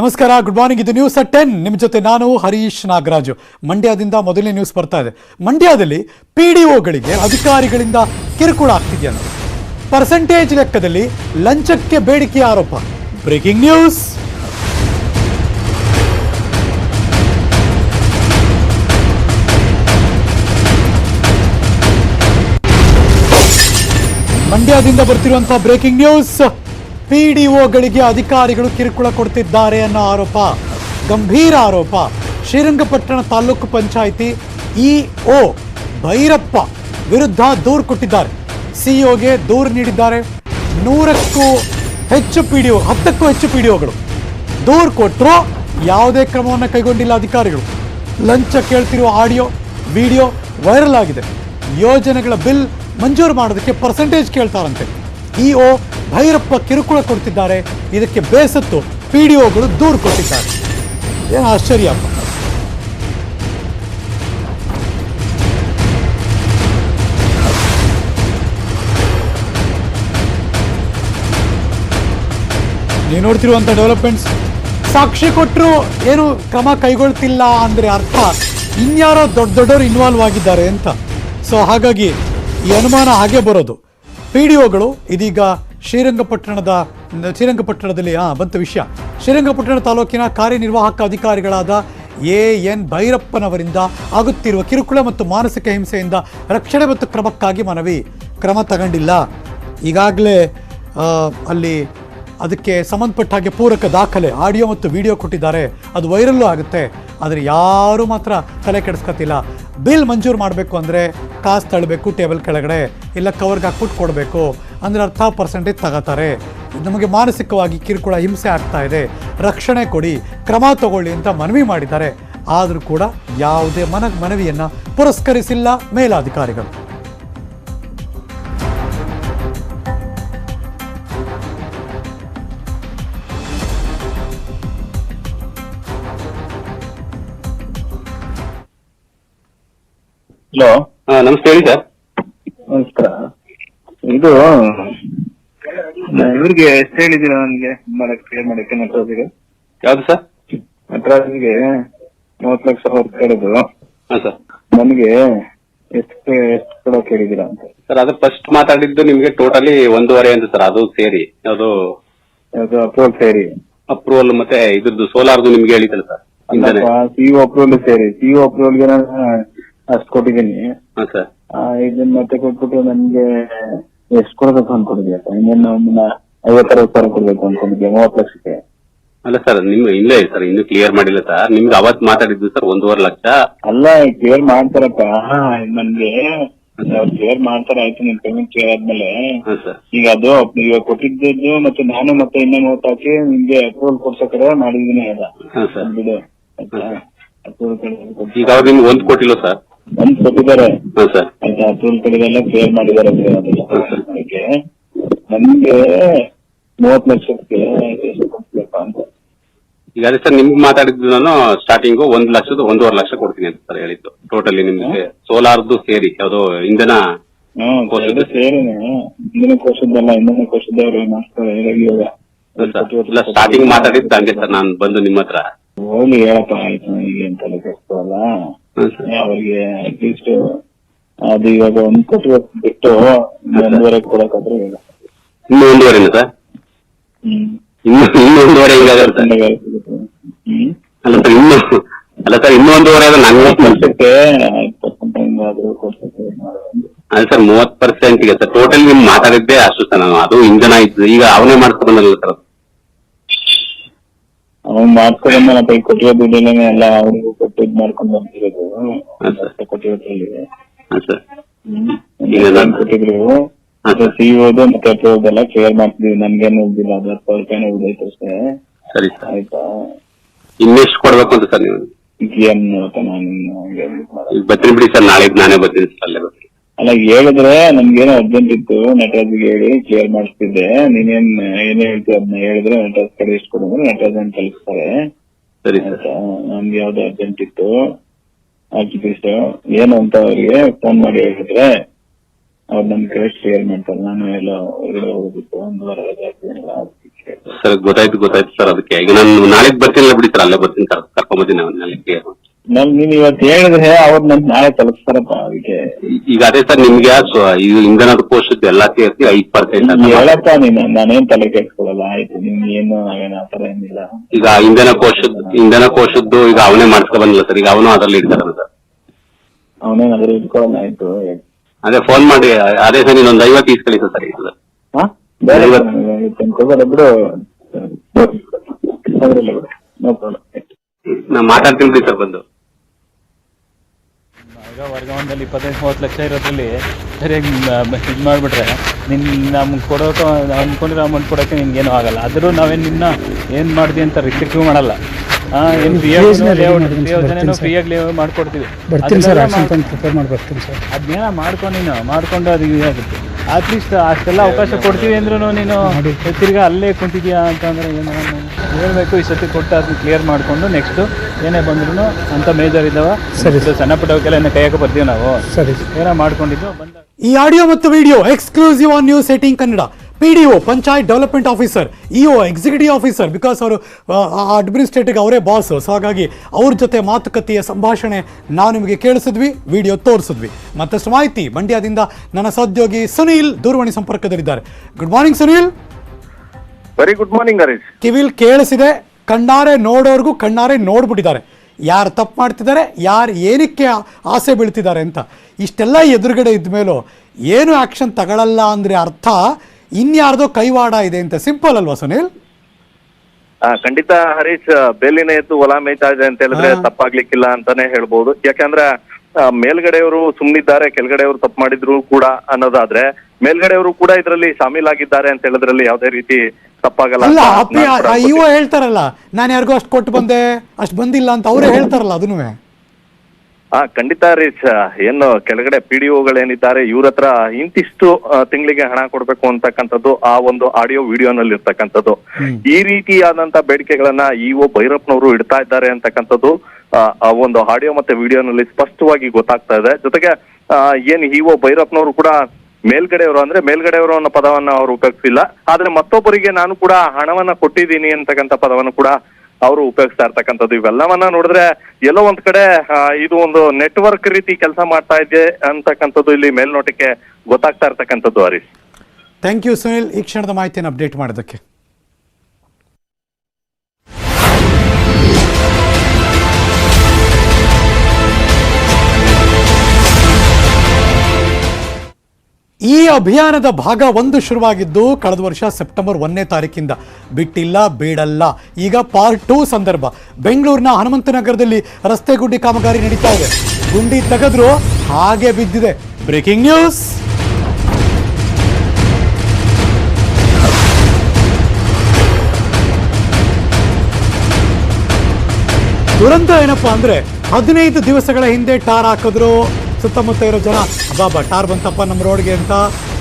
ನಮಸ್ಕಾರ good morning ಇದು news at ten ನಿಮ್ಮ ಜೊತೆ ನಾನು ಹರೀಶ್ ನಾಗರಾಜು. ಮಂಡ್ಯದಿಂದ ಮೊದಲನೇ ನ್ಯೂಸ್ ಬರ್ತಾ ಇದೆ. ಮಂಡ್ಯದಲ್ಲಿ ಪಿ ಡಿ ಒಗಳಿಗೆ ಅಧಿಕಾರಿಗಳಿಂದ ಕಿರುಕುಳ ಆಗ್ತಿದೆಯಾ ನೋಡಿ ಪರ್ಸೆಂಟೇಜ್ ಲೆಕ್ಕದಲ್ಲಿ ಲಂಚಕ್ಕೆ ಬೇಡಿಕೆ ಆರೋಪ. ಬ್ರೇಕಿಂಗ್ ನ್ಯೂಸ್ ಮಂಡ್ಯದಿಂದ ಬರ್ತಿರುವಂತಹ ಬ್ರೇಕಿಂಗ್ ನ್ಯೂಸ್ ಪಿಡಿಒಗಳಿಗೆ ಅಧಿಕಾರಿಗಳು ಕಿರುಕುಳ ಕೊಡ್ತಿದ್ದಾರೆ ಅನ್ನೋ ಆರೋಪ. ಗಂಭೀರ ಆರೋಪ. ಶ್ರೀರಂಗಪಟ್ಟಣ ತಾಲೂಕು ಪಂಚಾಯಿತಿ ಇಒ ಭೈರಪ್ಪ ವಿರುದ್ಧ ದೂರು ಕೊಟ್ಟಿದ್ದಾರೆ. ಸಿಇಒಗೆ ದೂರು ನೀಡಿದ್ದಾರೆ. ನೂರಕ್ಕೂ ಹೆಚ್ಚು ಪಿ ಡಿ ಒ ಹತ್ತಕ್ಕೂ ಹೆಚ್ಚು ಪಿ ಡಿ ಒಗಳು ದೂರು ಕೊಟ್ಟರು ಯಾವುದೇ ಕ್ರಮವನ್ನು ಕೈಗೊಂಡಿಲ್ಲ ಅಧಿಕಾರಿಗಳು. ಲಂಚ ಕೇಳ್ತಿರುವ ಆಡಿಯೋ, ವಿಡಿಯೋ ವೈರಲ್ ಆಗಿದೆ. ಯೋಜನೆಗಳ ಬಿಲ್ ಮಂಜೂರು ಮಾಡೋದಕ್ಕೆ ಪರ್ಸೆಂಟೇಜ್ ಕೇಳ್ತಾರಂತೆ. ಇಒ ಭೈರಪ್ಪ ಕಿರುಕುಳ ಕೊಡ್ತಿದ್ದಾರೆ. ಇದಕ್ಕೆ ಬೇಸತ್ತು ಪಿ ಡಿ ದೂರು ಕೊಟ್ಟಿದ್ದಾರೆ. ಏನು ಆಶ್ಚರ್ಯಪ್ಪ ನೀವು ನೋಡ್ತಿರುವಂಥ ಡೆವಲಪ್ಮೆಂಟ್ಸ್ ಸಾಕ್ಷಿ ಕೊಟ್ಟರು ಏನು ಕ್ರಮ ಕೈಗೊಳ್ತಿಲ್ಲ ಅಂದರೆ ಅರ್ಥ. ಇನ್ಯಾರೋ ದೊಡ್ಡ ದೊಡ್ಡವರು ಇನ್ವಾಲ್ವ್ ಆಗಿದ್ದಾರೆ ಅಂತ. ಸೊ ಹಾಗಾಗಿ ಈ ಅನುಮಾನ ಹಾಗೆ ಬರೋದು. ಪಿ ಡಿ ಒಗಳು ಇದೀಗ ಶ್ರೀರಂಗಪಟ್ಟಣದ, ಶ್ರೀರಂಗಪಟ್ಟಣದಲ್ಲಿ ಹಾಂ ಬಂತ ವಿಷಯ. ಶ್ರೀರಂಗಪಟ್ಟಣ ತಾಲೂಕಿನ ಕಾರ್ಯನಿರ್ವಾಹಕ ಅಧಿಕಾರಿಗಳಾದ ಎ ಎನ್ ಭೈರಪ್ಪನವರಿಂದ ಆಗುತ್ತಿರುವ ಕಿರುಕುಳ ಮತ್ತು ಮಾನಸಿಕ ಹಿಂಸೆಯಿಂದ ರಕ್ಷಣೆ ಮತ್ತು ಕ್ರಮಕ್ಕಾಗಿ ಮನವಿ, ಕ್ರಮ ತಗೊಂಡಿಲ್ಲ. ಈಗಾಗಲೇ ಅಲ್ಲಿ ಅದಕ್ಕೆ ಸಂಬಂಧಪಟ್ಟ ಹಾಗೆ ಪೂರಕ ದಾಖಲೆ, ಆಡಿಯೋ ಮತ್ತು ವಿಡಿಯೋ ಕೊಟ್ಟಿದ್ದಾರೆ. ಅದು ವೈರಲ್ಲೂ ಆಗುತ್ತೆ. ಆದರೆ ಯಾರೂ ಮಾತ್ರ ತಲೆ ಕೆಡಿಸ್ಕೊತಿಲ್ಲ. ಬಿಲ್ ಮಂಜೂರು ಮಾಡಬೇಕು ಅಂದರೆ ಕಾಸು ತಳ್ಳಬೇಕು ಟೇಬಲ್ ಕೆಳಗಡೆ. ಇಲ್ಲ ಕವರ್ಗೆ ಹಾಕ್ಬಿಟ್ಟು ಕೊಡಬೇಕು. ಅಂದರೆ ಅರ್ಧ ಪರ್ಸೆಂಟೇಜ್ ತಗೋತಾರೆ. ನಮಗೆ ಮಾನಸಿಕವಾಗಿ ಕಿರುಕುಳ ಹಿಂಸೆ ಆಗ್ತಾ ಇದೆ. ರಕ್ಷಣೆ ಕೊಡಿ, ಕ್ರಮ ತಗೊಳ್ಳಿ ಅಂತ ಮನವಿ ಮಾಡಿದ್ದಾರೆ. ಆದರೂ ಕೂಡ ಯಾವುದೇ ಮನ ಮನವಿಯನ್ನು ಪುರಸ್ಕರಿಸಿಲ್ಲ ಮೇಲಾಧಿಕಾರಿಗಳು. ಹಲೋ ಹಾ ನಮಸ್ತೆ ಹೇಳಿ ಸರ್. ನಮಸ್ಕಾರ. ಇದು ಇವ್ರಿಗೆ ಎಷ್ಟು ಹೇಳಿದೀರ ನನಗೆ? ಮಾಡಕ್ ಕ್ಲಿಯರ್ ಮಾಡಕ್ಕೆ ನಟರಾಜ್ಗೆ. ಯಾವ್ದು ಸರ್? ನಟರಾಜ್ಗೆ ಮೂವತ್ ಲಕ್ಷ ಹೊರತು ಕೇಳಿದ್ರು ಹಾ ಸರ್. ನನಗೆ ಎಷ್ಟು ಎಷ್ಟು ಕೊಡೋಕೆ ಹೇಳಿದೀರ ಅಂತ. ಸರ್ ಅದು ಫಸ್ಟ್ ಮಾತಾಡಿದ್ದು ನಿಮ್ಗೆ ಟೋಟಲಿ ಒಂದೂವರೆ ಅಂತ ಸರ್ ಅದು ಸೇರಿ. ಅದು ಅದು ಅಪ್ರೂವಲ್ ಸೇರಿ. ಅಪ್ರೂವಲ್ ಮತ್ತೆ ಇದ್ರದ್ದು ಸೋಲಾರ್ದು ನಿಮ್ಗೆ ಹೇಳಿದ್ದಲ್ಲ ಸರ್ ಸಿಇಒ ಅಪ್ರೂವಲ್ ಸೇರಿ. ಸಿಇಒ ಅಪ್ರೂವಲ್ಗೆ ನಾನು ಅಷ್ಟು ಕೊಟ್ಟಿದ್ದೀನಿ. ಹಾ ಸರ್. ಇದನ್ನ ಮತ್ತೆ ಕೊಟ್ಬಿಟ್ಟು ನನ್ಗೆ ಎಷ್ಟು ಕೊಡ್ಬೇಕು ಅನ್ಕೊಂಡಿದ್ಯಪ್ಪ ಇನ್ನೇನು ಒಂದು ಐವತ್ತರವತ್ತು ಸಾವಿರ ಕೊಡ್ಬೇಕು ಅನ್ಕೊಂಡಿದ್ದೆ ಮೂವತ್ತು ಲಕ್ಷಕ್ಕೆ? ಅಲ್ಲ ಸರ್ ನಿಮ್ ಇಲ್ಲೇ ಸರ್. ಇನ್ನು ಕ್ಲಿಯರ್ ಮಾಡಿಲ್ಲ ಸರ್. ನಿಮ್ಗೆ ಅವತ್ ಮಾತಾಡಿದ್ದು ಸರ್ ಒಂದೂವರೆ ಲಕ್ಷ. ಅಲ್ಲ ಕ್ಲಿಯರ್ ಮಾಡ್ತಾರಪ್ಪ. ನನ್ಗೆ ಅವ್ರು ಕ್ಲಿಯರ್ ಮಾಡ್ತಾರೆ ಆಯ್ತು ನಿಮ್ ಪೇಮೆಂಟ್ ಕ್ಲಿಯರ್ ಆದ್ಮೇಲೆ. ಸರ್. ಈಗ ಅದು ಇವಾಗ ಕೊಟ್ಟಿದ್ದು ಮತ್ತೆ ನಾನು ಮತ್ತೆ ಇನ್ನೂ ನೋಟ್ ಹಾಕಿ ನಿಮ್ಗೆ ಅಪ್ರೂವಲ್ ಕೊಡ್ಸೋ ಕಡೆ ಮಾಡಿದೀನಿ ಅದ್ ಬಿಡು. ಅಪ್ರೂವಲ್ ಈಗ ಅವ್ರು ನಿಮ್ಗೆ ಒಂದ್ ಕೊಟ್ಟಿಲ್ಲ ಸರ್. ಒಂದ್ ಕೊಟ್ಟಿದ್ದಾರೆ ಹಾ ಸರ್. ಅಪ್ರೂವಲ್ ಕಡೆಗೆಲ್ಲ ಕ್ಲಿಯರ್ ಮಾಡಿದ್ದಾರೆ ಅಂತ ಅದೆಲ್ಲ. ಅದಕ್ಕೆ ನನ್ಗೆ ಮೂವತ್ ಲಕ್ಷಕ್ಕೆ ಎಷ್ಟು ಕೊಡ್ತೀಯಪ್ಪ ಅಂತ. ಈಗ ಅದೇ ಸರ್ ನಿಮ್ಗೆ ಮಾತಾಡಿದ್ದು ನಾನು ಸ್ಟಾರ್ಟಿಂಗು ಒಂದ್ ಲಕ್ಷದ ಒಂದೂವರೆ ಲಕ್ಷ ಕೊಡ್ತೀನಿ ಅಂತ ಸರ್ ಹೇಳಿದ್ದು. ಟೋಟಲಿ ನಿಮ್ಗೆ ಸೋಲಾರ್ದು ಸೇರಿ ಯಾವ್ದೋ ಇಂಧನ ಹ್ಮ್ ಎರಡು ಸೇರಿನೇ ಹಿಂದಿನ ಕೋಶದ್ದಲ್ಲ ಹಿಂದಿನ ಕೋಶದವ್ರು ಮಾಡ್ತಾರೆ ಹೇಳಿ ಇವಾಗ. ಇಲ್ಲ ಸ್ಟಾರ್ಟಿಂಗ್ ಮಾತಾಡಿದ್ದು ಹಂಗೆ ಸರ್ ನಾನು ಬಂದು ನಿಮ್ಮ ಹತ್ರ. ಹೋಗ್ಲಿ ಹೇಳಪ್ಪ ಆಯ್ತು ಈಗ ಏನ್ ತಲೆ ಕೆಡ್ಸ್ಕೊಳಲ್ಲ ಅವ್ರಿಗೆ ಅಟ್ಲೀಸ್ಟ್ ಅದು ಇವಾಗ ಒಂದ್ ಕೊಟ್ಟು ಬಿಟ್ಟು ಒಂದೂವರೆ ಕೊಡಕಾದ್ರೆ ಹೇಳ. ಇನ್ನು ಒಂದೂವರೆನಾ ಸರ್? ಇನ್ನು ಇನ್ನು ಒಂದೂವರೆ ಹೆಂಗಾಗತ್ತೆ ಅಲ್ಲ ಸರ್ ಇನ್ನು ಅಲ್ಲ ಸರ್ ಇನ್ನೂ ಒಂದೂವರೆ ಆದ್ರೆ ನಂಗೆ ವರ್ಷಕ್ಕೆ. ಅಲ್ಲ ಸರ್ ಮೂವತ್ ಪರ್ಸೆಂಟ್ಗೆ ಸರ್ ಟೋಟಲ್ ನಿಮ್ ಮಾತಾಡಿದ್ದೆ ಅಷ್ಟು ಸರ್ ನಾನು. ಅದು ಇಂಜನ್ ಆಯ್ತು ಈಗ ಅವನೇ ಮಾಡ್ಕೊಂಡು ಬಂದಲ್ಲ ಸರ್ ಅವ್ನ್ ಮಾಡ್ಕೊಂಡ ಕೈ ಕೊಟ್ಟಿರೋ ದುಡ್ಡೇನೆ ಎಲ್ಲ ಅವ್ರಿಗೂ ಕೊಟ್ಟು ಇದ್ ಮಾಡ್ಕೊಂಡ್ ಬಂದಿರೋದು. ಕೊಟ್ಟಿರೋ ಸರ್. ಕೊಟ್ಟಿರೋದ್ರಲ್ಲಿ ಹಾ ಸರ್. ಈಗ ನಾನು- ಕೊಟ್ಟಿದ್ರು. ಅದು ಸಿಇಒದು ಮತ್ತೆ ಅಪ್ರೂವ್ದೆಲ್ಲ ಕ್ಲಿಯರ್ ಮಾಡ್ತಿದ್ವಿ. ನನ್ಗೇನು ಉಳಿದಿಲ್ಲ ಅದು ಹತ್ತು ಸಾವಿರ ರೂಪಾಯಿ ಉಳಿದೈತೆ ಅಷ್ಟೇ ಸರಿ ಸರ್. ಆಯ್ತಾ? ಇನ್ನೆಷ್ಟು ಕೊಡ್ಬೇಕು ಅಂತ ಸರ್ ನೀವು? ಏನ್ ನೋಡ್ತಾ ನಾನು ಬರ್ತೀನಿ ಬಿಡಿ ಸರ್. ನಾಳೆ ನಾನೇ ಬರ್ತೀನಿ ಸರ್ ಅಲ್ಲೇ ಬರ್ತೀನಿ. ಅಲ್ಲ ಹೇಳಿದ್ರೆ ನನ್ಗೇನೋ ಅರ್ಜೆಂಟ್ ಇತ್ತು ನಟರಾಜ್ಗೆ ಹೇಳಿ ಕ್ಲಿಯರ್ ಮಾಡಿಸ್ತಿದ್ದೆ. ನೀನೇನ್ ಏನೇ ಹೇಳ್ತೀವಿ ಅದನ್ನ ಹೇಳಿದ್ರೆ ನಟರಾಜ್ ಕಡೆ ಎಷ್ಟು ಕೊಡಿದ್ರೆ ನಟರಾಜ್ ಅಂತ ಕಳಿಸ್ತಾರೆ. ಸರಿ ನಮ್ಗೆ ಯಾವ್ದೋ ಅರ್ಜೆಂಟ್ ಇತ್ತು. ಆರ್ಟಿಫಿಸ್ ಏನು ಅಂತ ಅವ್ರಿಗೆ ಫೋನ್ ಮಾಡಿ ಹೇಳಿದ್ರೆ ಅವ್ರು ನಮ್ ಕಡೆ ಕ್ಲಿಯರ್ ಮಾಡ್ತಾರೆ. ನಾನು ಎಲ್ಲ ಹೊರಗಡೆ ಹೋಗಬೇಕು ಒಂದು ವಾರ ರಜೆ ಸರ್ ಗೊತ್ತಾಯ್ತು ಗೊತ್ತಾಯ್ತು ಸರ್ ಅದಕ್ಕೆ. ಈಗ ನಾನು ನಾಳೆ ಬರ್ತೀನಿ ಬಿಡಿ ಸರ್ ಅಲ್ಲೇ ಬರ್ತೀನಿ ಸರ್ ಕರ್ಕೊಂಡ್ ಬರ್ತೀನಿ ನಾಳೆ ನಮ್ ನೀನ್ ಇವತ್ತು ಹೇಳಿದ್ರೆ ಅವ್ರು ನನ್ ನಾಳೆ ತಲುಪಿಸ್ತಾರಪ್ಪ ಅದಕ್ಕೆ. ಈಗ ಅದೇ ಸರ್ ನಿಮ್ಗೆ ಸೊ ಇದು ಇಂಧನದ ಕೋಶದ್ದು ಎಲ್ಲಾ ಸೇರಿಸಿ ಐದ್ ಪರ್ಸೆಂಟ್ ನೀನ್ ಹೇಳಪ್ಪ ನೀನು ನಾನೇನ್ ತಲೆ ಕೆಡ್ಸ್ಕೊಳಲ್ಲ ಆಯ್ತು. ನಿಮ್ಗೆ ಏನು ನಾವೇನ್ ಆತರ ಏನಿಲ್ಲ. ಈಗ ಇಂಧನ ಕೋಶದ್ದು ಇಂಧನ ಕೋಶದ್ದು ಈಗ ಅವನೇ ಮಾಡ್ಸ್ಕೊ ಬಂದಿಲ್ಲ ಸರ್. ಈಗ ಅವನು ಅದ್ರಲ್ಲಿ ಇಡ್ತಾರ ಸರ್. ಅವನೇನಾದ್ರೂ ಇಟ್ಕೊಳ್ಳಲ್ಲ ಆಯ್ತು. ಅದೇ ಫೋನ್ ಮಾಡಿ ಅದೇ ಸರ್ ಇನ್ನೊಂದು ಐವತ್ತು ಕಳಿಸ ಸರ್ ಈಗ. ಹಾ? ಬೇರೆ ತಂದ್ಕೊಬೇಡ ಬಿಡು ಅದ್ರಲ್ಲ ಬಿಡು. No problem. ನಾ ಮಾತಾಡ್ತೀನಿ ಬಿಡಿ ಸರ್ ಬಂದು. ಈಗ ವರ್ಗಾವಣೆದಲ್ಲಿ ಇಪ್ಪತ್ತೈದು, ಮೂವತ್ತು ಲಕ್ಷ ಇರೋದ್ರಲ್ಲಿ ಸರಿಯಾಗಿ ಇದು ಮಾಡಿಬಿಟ್ರೆ ನಿನ್ನ ನಮ್ಗೆ ಕೊಡೋಕೆ ಅಂದ್ಕೊಂಡಿರೋ ಅಮೌಂಟ್ ಕೊಡೋಕ್ಕೆ ನಿನ್ಗೇನು ಆಗಲ್ಲ. ಆದರೂ ನಾವೇನು ನಿನ್ನ ಏನು ಮಾಡಿದೆ ಅಂತ ರಿಸ್ಟ್ರಿಕ್ಟಿವ್ ಮಾಡಲ್ಲ. ಫ್ರೀಯಾಗಿ ಮಾಡ್ಕೊಡ್ತೀವಿ. ಬರ್ತೀನಿ ಸರ್ ಪ್ರಿಪೇರ್ ಮಾಡಿ ಬರ್ತೀನಿ ಸರ್. ಅದನ್ನೇನ ಮಾಡ್ಕೊಂಡು ನೀನು ಮಾಡ್ಕೊಂಡು ಅದು ಇದಾಗುತ್ತೆ ಅಟ್ಲೀಸ್ಟ್ ಅಷ್ಟೆಲ್ಲ ಅವಕಾಶ ಕೊಡ್ತೀವಿ ಅಂದ್ರೂ ನೀನು ತಿರ್ಗಾ ಅಲ್ಲೇ ಕುಂತಿದ್ಯಾ ಅಂತಂದ್ರೆ ಏನು ಹೇಳ್ಬೇಕು ಈ ಸತಿ ಕೊಟ್ಟು ಅದನ್ನ ಕ್ಲಿಯರ್ ಮಾಡ್ಕೊಂಡು ನೆಕ್ಸ್ಟ್ ಏನೇ ಬಂದ್ರು ಅಂತ ಮೇಜರ್ ಇದ್ದಾವ ಸರಿ. ಸಣ್ಣ ಪುಟ್ಟವಕ್ಕೆಲ್ಲ ಇನ್ನು ಕೈಯಕ್ಕೆ ಬರ್ತೀವಿ ನಾವು. ಸರಿ ಏನೋ ಮಾಡ್ಕೊಂಡಿದ್ದು ಬಂದ ಈ ಆಡಿಯೋ ಮತ್ತು video exclusive on news setting Kannada. P D O panchayat development officer E O executive officer because ಅವರು ಅಡ್ಮಿನಿಸ್ಟ್ರೇಟಿವ್ಗೆ ಅವರೇ ಬಾಸ್ ಸೊ ಹಾಗಾಗಿ ಅವ್ರ ಜೊತೆ ಮಾತುಕತೆಯ ಸಂಭಾಷಣೆ ನಾವು ನಿಮಗೆ ಕೇಳಿಸಿದ್ವಿ ವಿಡಿಯೋ ತೋರಿಸಿದ್ವಿ. ಮತ್ತಷ್ಟು ಮಾಹಿತಿ ಮಂಡ್ಯದಿಂದ ನನ್ನ ಸಹೋದ್ಯೋಗಿ ಸುನೀಲ್ ದೂರವಾಣಿ ಸಂಪರ್ಕದಲ್ಲಿದ್ದಾರೆ. Good morning Sunil. Very good morning Harish ಕಿವಿಲ್ ಕೇಳಿಸಿದೆ ಕಣ್ಣಾರೆ ನೋಡೋರ್ಗೂ ಕಣ್ಣಾರೆ ನೋಡ್ಬಿಟ್ಟಿದ್ದಾರೆ. ಯಾರು ತಪ್ಪು ಮಾಡ್ತಿದ್ದಾರೆ ಯಾರು ಏನಕ್ಕೆ ಆಸೆ ಬೀಳ್ತಿದ್ದಾರೆ ಅಂತ. ಇಷ್ಟೆಲ್ಲ ಎದುರುಗಡೆ ಇದ್ದ ಮೇಲೂ ಏನು ಆ್ಯಕ್ಷನ್ ತಗೊಳ್ಳಲ್ಲ ಅಂದರೆ ಅರ್ಥ ಇನ್ಯಾರ್ದೋ ಕೈವಾಡ ಇದೆ ಅಂತ ಸಿಂಪಲ್ ಅಲ್ವಾ ಸುನೀಲ್? ಆ, ಖಂಡಿತ ಹರೀಶ್ ಬೇಲಿನ ಎದ್ದು ಹೊಲ ಮೇಯ್ತಾ ಇದೆ ಅಂತ ಹೇಳಿದ್ರೆ ತಪ್ಪಾಗ್ಲಿಕ್ಕಿಲ್ಲ ಅಂತಾನೆ ಹೇಳ್ಬೋದು. ಯಾಕಂದ್ರೆ ಮೇಲ್ಗಡೆಯವರು ಸುಮ್ನಿದ್ದಾರೆ ಕೆಳಗಡೆಯವರು ತಪ್ಪು ಮಾಡಿದ್ರು ಕೂಡ ಅನ್ನೋದಾದ್ರೆ ಮೇಲ್ಗಡೆಯವರು ಕೂಡ ಇದರಲ್ಲಿ ಶಾಮೀಲಾಗಿದ್ದಾರೆ ಅಂತ ಹೇಳಿದ್ರಲ್ಲಿ ಯಾವುದೇ ರೀತಿ ತಪ್ಪಾಗಲ್ಲ ಅಲ್ಲ ಇವ ಹೇಳ್ತಾರಲ್ಲ ನಾನು ಯಾರಿಗೋ ಅಷ್ಟು ಕೊಟ್ಟು ಬಂದೆ ಅಷ್ಟು ಬಂದಿಲ್ಲ ಅಂತ ಅವರೇ ಹೇಳ್ತಾರಲ್ಲ ಅದನ್ನೂ ಹಾ ಖಂಡಿತ ರೀ ಏನು ಕೆಳಗಡೆ ಪಿ ಡಿ ಏನಿದ್ದಾರೆ ಇವ್ರ ಹತ್ರ ಇಂತಿಷ್ಟು ತಿಂಗಳಿಗೆ ಹಣ ಕೊಡ್ಬೇಕು ಅಂತಕ್ಕಂಥದ್ದು ಆ ಒಂದು ಆಡಿಯೋ ವಿಡಿಯೋನಲ್ಲಿ ಇರ್ತಕ್ಕಂಥದ್ದು ಈ ರೀತಿಯಾದಂತ ಬೇಡಿಕೆಗಳನ್ನ ಇ ಒ ಭೈರಪ್ಪನವರು ಇಡ್ತಾ ಇದ್ದಾರೆ ಅಂತಕ್ಕಂಥದ್ದು ಆ, ಆ ಒಂದು ಆಡಿಯೋ ಮತ್ತೆ ವಿಡಿಯೋನಲ್ಲಿ ಸ್ಪಷ್ಟವಾಗಿ ಗೊತ್ತಾಗ್ತಾ ಇದೆ. ಜೊತೆಗೆ ಆ, ಏನ್ ಇ ಒ ಭೈರಪ್ಪನವರು ಕೂಡ ಮೇಲ್ಗಡೆಯವರು ಅಂದ್ರೆ ಮೇಲ್ಗಡೆಯವರು ಅನ್ನೋ ಪದವನ್ನ ಅವರು ಉಪಯೋಗಿಸಿಲ್ಲ. ಆದ್ರೆ ಮತ್ತೊಬ್ಬರಿಗೆ ನಾನು ಕೂಡ ಹಣವನ್ನ ಕೊಟ್ಟಿದ್ದೀನಿ ಅಂತಕ್ಕಂಥ ಪದವನ್ನು ಕೂಡ ಅವರು ಉಪಯೋಗಿಸ್ತಾ ಇರ್ತಕ್ಕಂಥದ್ದು ಇವೆಲ್ಲವನ್ನ ನೋಡಿದ್ರೆ ಎಲ್ಲೋ ಒಂದ್ ಕಡೆ ಇದು ಒಂದು ನೆಟ್ವರ್ಕ್ ರೀತಿ ಕೆಲಸ ಮಾಡ್ತಾ ಇದೆ ಅಂತಕ್ಕಂಥದ್ದು ಇಲ್ಲಿ ಮೇಲ್ನೋಟಕ್ಕೆ ಗೊತ್ತಾಗ್ತಾ ಇರ್ತಕ್ಕಂಥದ್ದು ಹರೀಶ್. ಥ್ಯಾಂಕ್ ಯು ಸುನಿಲ್ ಈ ಕ್ಷಣದ ಮಾಹಿತಿಯನ್ನು ಅಪ್ಡೇಟ್ ಮಾಡೋದಕ್ಕೆ. ಈ ಅಭಿಯಾನದ ಭಾಗ ಒಂದು ಶುರುವಾಗಿದ್ದು ಕಳೆದ ವರ್ಷ ಸೆಪ್ಟೆಂಬರ್ ಒಂದನೇ ತಾರೀಕಿಂದ. ಬಿಟ್ಟಿಲ್ಲ ಬೇಡಲ್ಲ ಈಗ ಪಾರ್ಟ್ ಟೂ ಸಂದರ್ಭ. ಬೆಂಗಳೂರಿನ ಹನುಮಂತನಗರದಲ್ಲಿ ರಸ್ತೆ ಗುಂಡಿ ಕಾಮಗಾರಿ ನಡೀತಾ ಇದೆ. ಗುಂಡಿ ತೆಗೆದ್ರು, ಹಾಗೆ ಬಿದ್ದಿದೆ. Breaking news! ದುರಂತ ಏನಪ್ಪಾ ಅಂದ್ರೆ ಹದಿನೈದು ದಿವಸಗಳ ಹಿಂದೆ ಟಾರ್ ಹಾಕಿದ್ರು. ಸುತ್ತಮುತ್ತ ಇರೋ ಜನ, ಅಬ್ಬಾ ಟಾರ್ ಬಂತಪ್ಪ ನಮ್ಮ ರೋಡ್ಗೆ ಅಂತ